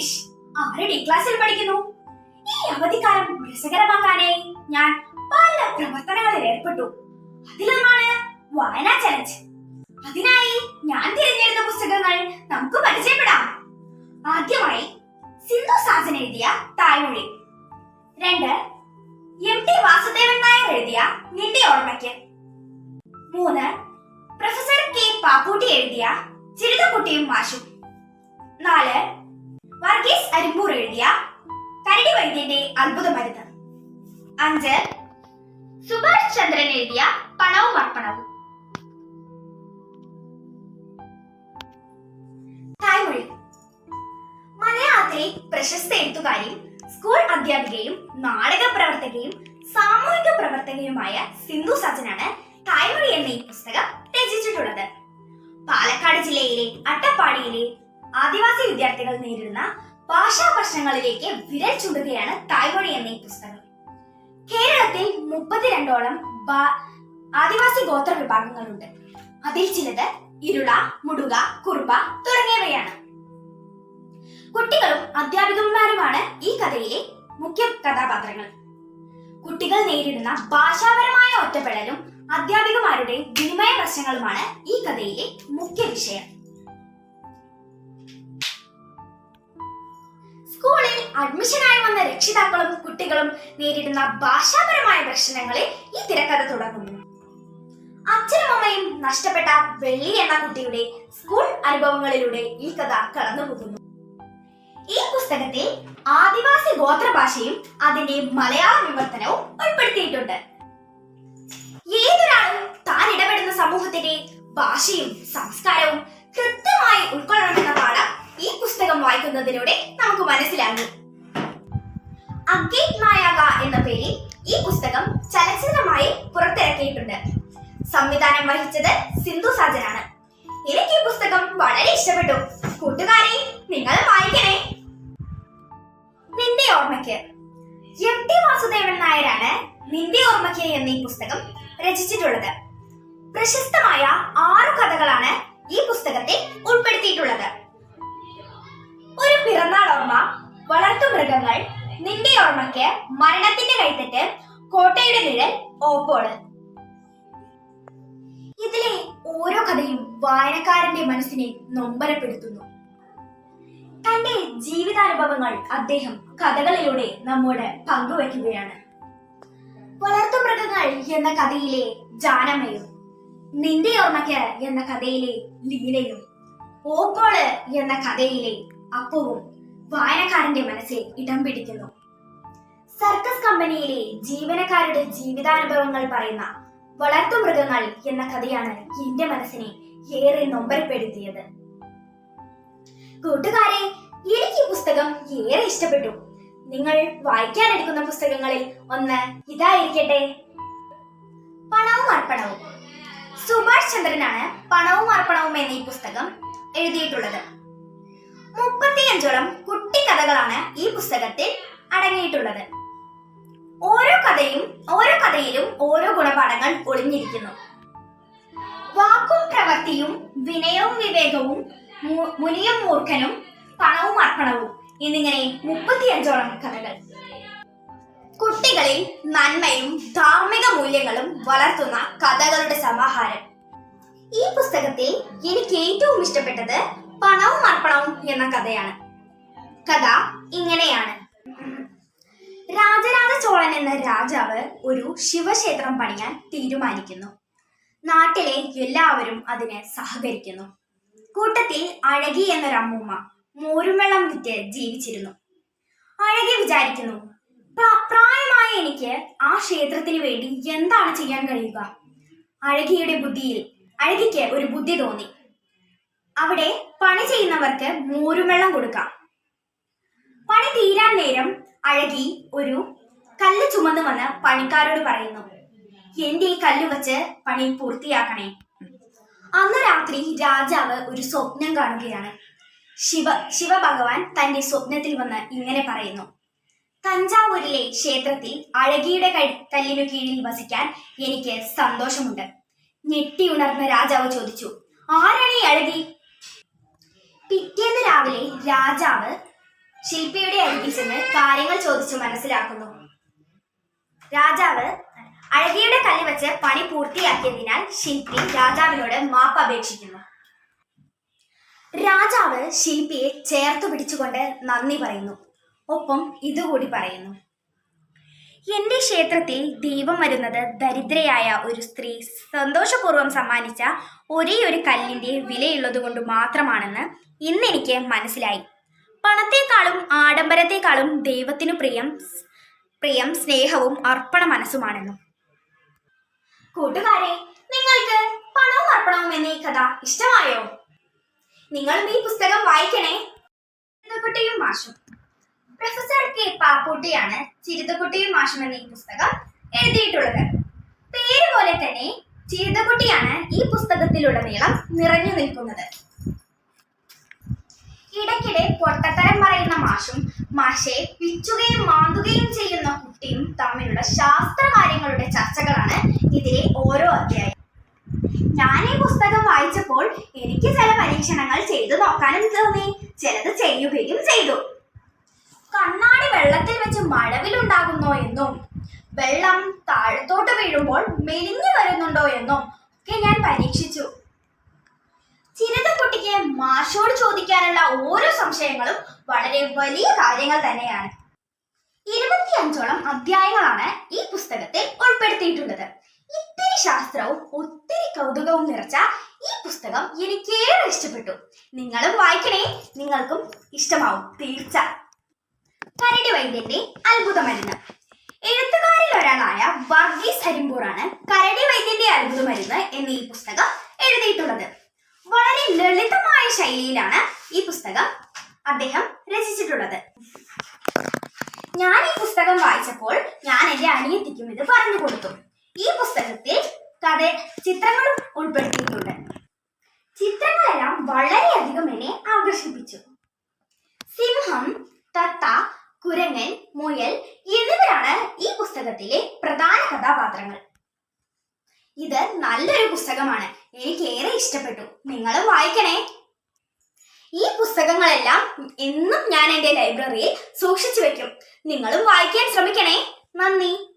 English ആരുടെ ക്ലാസ്സിൽ പഠിക്കുന്നു? ഈ അവധിക്കാലം രസകരമാക്കാനായി ഞാൻ പല പ്രവർത്തനങ്ങളിൽ ഏർപ്പെട്ടു. അതിലൊന്നാണ് വായന ചലഞ്ച് അതിനായി ഞാൻ തിരഞ്ഞെടുത്ത പുസ്തകങ്ങൾ നമുക്ക് പരിചയപ്പെടാം. ആദ്യമായി സിന്ധു സാജൻ എഴുതിയ തായ്മൊഴി. രണ്ട് എം ടി വാസുദേവൻ നായർ എഴുതിയ നിന്റെ ഓർമ്മയ്ക്ക്. മൂന്ന് പ്രൊഫസർ കെ പാപ്പൂട്ടി എഴുതിയ ചിരുതക്കുട്ടിയും മാഷും. നാല് വർഗീസ് അരിമ്പൂർ എഴുതിയ കരടി വൈദ്യന്റെ അത്ഭുത മരുന്ന്. അഞ്ച് സുഭാഷ് ചന്ദ്രൻ എഴുതിയ പണവും അർപ്പണവും. തായ്മൊഴി. മലയാളത്തിലെ പ്രശസ്ത എഴുത്തുകാരിയും സ്കൂൾ അധ്യാപികയും നാടക പ്രവർത്തകയും സാമൂഹിക പ്രവർത്തകയുമായ സിന്ധു സജനാണ് തായ്മൊഴി എന്ന ഈ പുസ്തകം രചിച്ചിട്ടുള്ളത്. പാലക്കാട് ജില്ലയിലെ അട്ടപ്പാടിയിലെ ആദിവാസി വിദ്യാർത്ഥികൾ നേരിടുന്ന ഭാഷാ പ്രശ്നങ്ങളിലേക്ക് വിരൽ ചൂണ്ടുകയാണ് തായ്മൊഴി എന്ന ഈ പുസ്തകം കേരളത്തിൽ മുപ്പത്തിരണ്ടോളം ആദിവാസി ഗോത്ര വിഭാഗങ്ങളുണ്ട്. അതിൽ ചിലത് ഇരുള മുടുക കുർബ തുടങ്ങിയവയാണ്. കുട്ടികളും അധ്യാപികന്മാരുമാണ് ഈ കഥയിലെ മുഖ്യ കഥാപാത്രങ്ങൾ. കുട്ടികൾ നേരിടുന്ന ഭാഷാപരമായ ഒറ്റപ്പെടലും അധ്യാപികമാരുടെ വിനിമയ പ്രശ്നങ്ങളുമാണ് ഈ കഥയിലെ മുഖ്യ വിഷയം. അഡ്മിഷനായി വന്ന രക്ഷിതാക്കളും കുട്ടികളും നേരിടുന്ന ഭാഷാപരമായ പ്രശ്നങ്ങളെ ഈ തിരക്കഥ തുടങ്ങുന്നു. അച്ഛനും അമ്മയും നഷ്ടപ്പെട്ട വെള്ളി എന്ന കുട്ടിയുടെ സ്കൂൾ അനുഭവങ്ങളിലൂടെ ഈ കഥ കടന്നുപോകുന്നു ഈ പുസ്തകത്തിൽ ആദിവാസി ഗോത്രഭാഷയും അതിന്റെ മലയാള വിവർത്തനവും ഉൾപ്പെടുത്തിയിട്ടുണ്ട്. ഏതൊരാളും താൻ ഇടപെടുന്ന സമൂഹത്തിന്റെ ഭാഷയും സംസ്കാരവും കൃത്യമായി ഉൾക്കൊള്ളണമെന്ന പാഠം ഈ പുസ്തകം വായിക്കുന്നതിലൂടെ നമുക്ക് മനസ്സിലാകും. മായാക എന്ന പേരിൽ ഈ പുസ്തകം ചലച്ചിത്രമായി പുറത്തിറക്കിയിട്ടുണ്ട്. സംവിധാനം വഹിച്ചത് സിന്ധു സാജനാണ്. എനിക്ക് ഈ പുസ്തകം വളരെ ഇഷ്ടപ്പെട്ടു. കൂട്ടുകാരെ നിങ്ങൾ വായിക്കണേ. നിന്റെ ഓർമ്മയ്ക്ക്. എം ടി വാസുദേവൻ നായരാണ് നിന്റെ ഓർമ്മയ്ക്ക് എന്ന ഈ പുസ്തകം രചിച്ചിട്ടുള്ളത്. പ്രശസ്തമായ ആറു കഥകളാണ് ഈ പുസ്തകത്തിൽ ഉൾപ്പെടുത്തിയിട്ടുള്ളത്. ഒരു പിറന്നാൾ ഓർമ്മ വളർത്തു മൃഗങ്ങൾ നിന്റെ ഓർമ്മയ്ക്ക് മരണത്തിന്റെ കൈത്തറ്റ് കോട്ടയുടെ നിഴൽ ഓപ്പോൾ ഇതിലെ ഓരോ കഥയും വായനക്കാരന്റെ മനസ്സിനെ നൊമ്പരപ്പെടുത്തുന്നു. തന്റെ ജീവിതാനുഭവങ്ങൾ അദ്ദേഹം കഥകളിലൂടെ നമ്മോട് പങ്കുവയ്ക്കുകയാണ്. വളർത്തുമൃഗങ്ങൾ എന്ന കഥയിലെ ജാനമ്മയും നിന്റെ ഓർമ്മയ്ക്ക് എന്ന കഥയിലെ ലീലയും ഓപ്പോൾ എന്ന കഥയിലെ അപ്പവും വായനക്കാരന്റെ മനസ്സിൽ ഇടം പിടിക്കുന്നു. സർക്കസ് കമ്പനിയിലെ ജീവനക്കാരുടെ ജീവിതാനുഭവങ്ങൾ പറയുന്ന വളർത്തു മൃഗങ്ങൾ എന്ന കഥയാണ് എന്റെ മനസ്സിനെ ഏറെ നൊമ്പരപ്പെടുത്തിയത്. കൂട്ടുകാരെ എനിക്ക് ഈ പുസ്തകം ഏറെ ഇഷ്ടപ്പെട്ടു. നിങ്ങൾ വായിക്കാനെടുക്കുന്ന പുസ്തകങ്ങളിൽ ഒന്ന് ഇതായിരിക്കട്ടെ. പണവും അർപ്പണവും. സുഭാഷ് ചന്ദ്രനാണ് പണവും അർപ്പണവും എന്ന ഈ പുസ്തകം എഴുതിയിട്ടുള്ളത്. മുപ്പത്തിയഞ്ചോളം കുട്ടിക്കഥകളാണ് ഈ പുസ്തകത്തിൽ അടങ്ങിയിട്ടുള്ളത്. ഓരോ കഥയും ഓരോ കഥയിലും ഓരോ ഗുണപാഠങ്ങൾ ഒളിഞ്ഞിരിക്കുന്നു. വാക്കും പ്രവൃത്തിയും വിനയവും വിവേകവും മുനിയും മൂർഖനും പണവും അർപ്പണവും എന്നിങ്ങനെ മുപ്പത്തിയഞ്ചോളം കഥകൾ. കുട്ടികളിൽ നന്മയും ധാർമ്മിക മൂല്യങ്ങളും വളർത്തുന്ന കഥകളുടെ സമാഹാരം. ഈ പുസ്തകത്തിൽ എനിക്ക് ഏറ്റവും ഇഷ്ടപ്പെട്ടത് പണവും അർപ്പണവും എന്ന കഥയാണ്. കഥ ഇങ്ങനെയാണ്. രാജരാജ ചോളൻ എന്ന രാജാവ് ഒരു ശിവക്ഷേത്രം പണിയാൻ തീരുമാനിക്കുന്നു. നാട്ടിലെ എല്ലാവരും അതിന് സഹകരിക്കുന്നു. കൂട്ടത്തിൽ അഴകി എന്നൊരമ്മൂമ്മ മോരുംവെള്ളം വിറ്റ് ജീവിച്ചിരുന്നു. അഴകി വിചാരിക്കുന്നു "പ്രാ- പ്രായമായ എനിക്ക് ആ ക്ഷേത്രത്തിന് വേണ്ടി എന്താണ് ചെയ്യാൻ കഴിയുക? അഴകിയുടെ ബുദ്ധിയിൽ അഴകിക്ക് ഒരു ബുദ്ധി തോന്നി. അവിടെ പണി ചെയ്യുന്നവർക്ക് മോരുമെള്ളം കൊടുക്കാം. പണി തീരാൻ നേരം അഴകി ഒരു കല്ല് ചുമന്ന് വന്ന് പണിക്കാരോട് പറയുന്നു എന്റെ ഈ കല്ല് വെച്ച് പണി പൂർത്തിയാക്കണേ. അന്ന് രാത്രി രാജാവ് ഒരു സ്വപ്നം കാണുകയാണ്. ശിവ ശിവഭഗവാൻ തന്റെ സ്വപ്നത്തിൽ വന്ന് ഇങ്ങനെ പറയുന്നു തഞ്ചാവൂരിലെ ക്ഷേത്രത്തിൽ അഴകിയുടെ കല്ലിനു കീഴിൽ വസിക്കാൻ എനിക്ക് സന്തോഷമുണ്ട്. ഞെട്ടി ഉണർന്ന രാജാവ് ചോദിച്ചു ആരാണ് ഈ അഴകി? പിറ്റേന്ന് രാവിലെ രാജാവ് ശില്പിയുടെ അരികിൽ ചെന്ന് കാര്യങ്ങൾ ചോദിച്ചു മനസ്സിലാക്കുന്നു. രാജാവ് അഴകിയുടെ കല്ല് വെച്ച് പണി പൂർത്തിയാക്കിയതിനാൽ ശില്പി രാജാവിനോട് മാപ്പ് അപേക്ഷിക്കുന്നു. രാജാവ് ശില്പിയെ ചേർത്ത് പിടിച്ചുകൊണ്ട് നന്ദി പറയുന്നു. ഒപ്പം ഇതുകൂടി പറയുന്നു. എന്റെ ക്ഷേത്രത്തിൽ ദൈവം വരുന്നത് ദരിദ്രയായ ഒരു സ്ത്രീ സന്തോഷപൂർവം സമ്മാനിച്ച ഒരേ ഒരു കല്ലിന്റെ വിലയുള്ളത് കൊണ്ട് മാത്രമാണെന്ന് ഇന്ന് എനിക്ക് മനസ്സിലായി. പണത്തെക്കാളും ആഡംബരത്തെക്കാളും ദൈവത്തിനു പ്രിയം പ്രിയം സ്നേഹവും അർപ്പണ മനസ്സുമാണെന്നും. കൂട്ടുകാരെ നിങ്ങൾക്ക് പണവും അർപ്പണവും എന്ന ഈ കഥ ഇഷ്ടമായോ? നിങ്ങളും ഈ പുസ്തകം വായിക്കണേ. കുട്ടിയും മാഷും. പ്രൊഫസർ കെ പാപ്പൂട്ടിയാണ് ചിരിതക്കുട്ടിയും മാഷം എന്ന ഈ പുസ്തകം എഴുതിയിട്ടുള്ളത്. പേര് പോലെ തന്നെ ചിരിതക്കുട്ടിയാണ് ഈ പുസ്തകത്തിലുടനീളം നിറഞ്ഞു നിൽക്കുന്നത്. ഇടയ്ക്കിടെ പൊട്ടത്തരം പറയുന്ന മാഷും മാഷെ പിച്ചുകയും മാന്തുകയും ചെയ്യുന്ന കുട്ടിയും തമ്മിലുള്ള ശാസ്ത്ര കാര്യങ്ങളുടെ ചർച്ചകളാണ് ഇതിലെ ഓരോ അധ്യായം. ഞാൻ ഈ പുസ്തകം വായിച്ചപ്പോൾ എനിക്ക് ചില പരീക്ഷണങ്ങൾ ചെയ്തു നോക്കാനും തോന്നി. ചിലത് ചെയ്യുകയും ചെയ്തു. കണ്ണാടി വെള്ളത്തിൽ വെച്ച് മഴവിലുണ്ടാകുന്നോ എന്നും വെള്ളം താഴത്തോട്ട് വീഴുമ്പോൾ മെലിഞ്ഞു വരുന്നുണ്ടോ എന്നും ഒക്കെ ഞാൻ പരീക്ഷിച്ചു. ചിരതക്കുട്ടിക്ക് മാഷോട് ചോദിക്കാനുള്ള ഓരോ സംശയങ്ങളും വളരെ വലിയ കാര്യങ്ങൾ തന്നെയാണ്. ഇരുപത്തിയഞ്ചോളം അധ്യായങ്ങളാണ് ഈ പുസ്തകത്തിൽ ഉൾപ്പെടുത്തിയിട്ടുള്ളത്. ഇത്തിരി ശാസ്ത്രവും ഒത്തിരി കൗതുകവും നിറച്ച ഈ പുസ്തകം എനിക്കേറെ ഇഷ്ടപ്പെട്ടു. നിങ്ങളും വായിക്കണേ നിങ്ങൾക്കും ഇഷ്ടമാവും. തീർച്ച. കരടി വൈദ്യന്റെ അത്ഭുത മരുന്ന്. എഴുത്തുകാരിൽ ഒരാളായ വർഗീസ് ഹരിമ്പൂറാണ് കരടി വൈദ്യന്റെ അത്ഭുത മരുന്ന് എന്ന ഈ പുസ്തകം എഴുതിയിട്ടുള്ളത്. വളരെ ലളിതമായ ശൈലിയിലാണ് ഈ പുസ്തകം അദ്ദേഹം രചിച്ചിട്ടുള്ളത്. ഞാൻ ഈ പുസ്തകം വായിച്ചപ്പോൾ ഞാൻ എന്റെ അനിയത്തിക്കും ഇത് പറഞ്ഞു കൊടുത്തു. ഈ പുസ്തകത്തിൽ കഥ ചിത്രങ്ങളും ഉൾപ്പെടുത്തിയിട്ടുണ്ട്. ചിത്രങ്ങളെല്ലാം വളരെയധികം എന്നെ ആകർഷിപ്പിച്ചു. സിംഹം തത്ത കുരങ്ങൻ മുയൽ എന്നിവരാണ് ഈ പുസ്തകത്തിലെ പ്രധാന കഥാപാത്രങ്ങൾ. ഇത് നല്ലൊരു പുസ്തകമാണ്. എനിക്ക് ഏറെ ഇഷ്ടപ്പെട്ടു. നിങ്ങളും വായിക്കണേ. ഈ പുസ്തകങ്ങളെല്ലാം എന്നും ഞാൻ എന്റെ ലൈബ്രറിയിൽ സൂക്ഷിച്ചു വെക്കും. നിങ്ങളും വായിക്കാൻ ശ്രമിക്കണേ. നന്ദി.